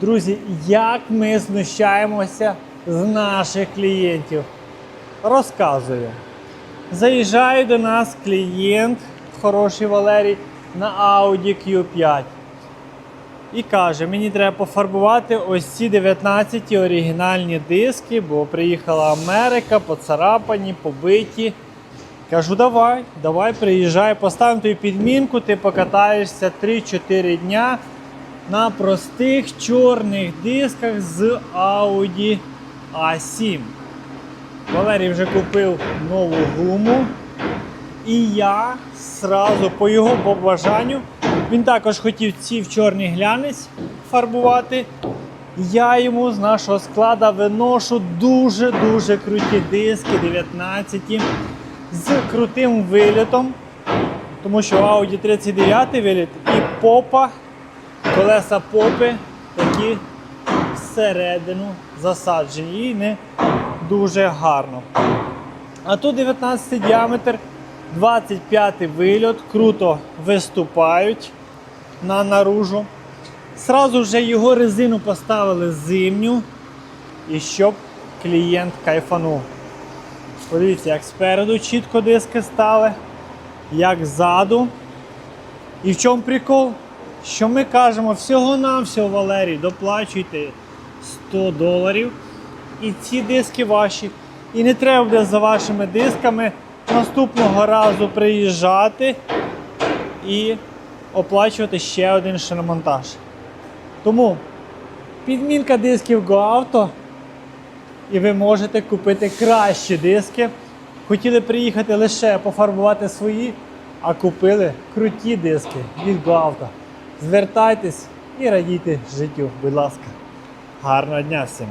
Друзі, як ми знущаємося з наших клієнтів? Розказую. Заїжджає до нас клієнт, хороший Валерій, на Audi Q5. І каже, мені треба пофарбувати ось ці 19 оригінальні диски, бо приїхала Америка, поцарапані, побиті. Кажу, давай, давай, приїжджай, поставимо тобі підмінку, ти покатаєшся 3-4 дня на простих чорних дисках з Audi A7. Валерій вже купив нову гуму. І я сразу по його побажанню, він також хотів ці в чорний глянець фарбувати. Я йому з нашого складу виношу дуже-дуже круті диски 19 з крутим вилітом. Тому що Audi 39 виліт і попа, колеса попи такі всередину засаджені і не дуже гарно. А тут 19 діаметр, 25 вильот, круто виступають на наружу. Сразу вже його резину поставили зимню, і щоб клієнт кайфанув. Подивіться, як спереду чітко диски стали, як ззаду. І в чому прикол? Що ми кажемо всього-навсього, Валерій, доплачуйте 100 доларів. І ці диски ваші. І не треба буде за вашими дисками наступного разу приїжджати і оплачувати ще один шиномонтаж. Тому підмінка дисків GoAuto і ви можете купити кращі диски. Хотіли приїхати лише пофарбувати свої, а купили круті диски від GoAuto. Звертайтесь і радійте життю, будь ласка. Гарного дня всім!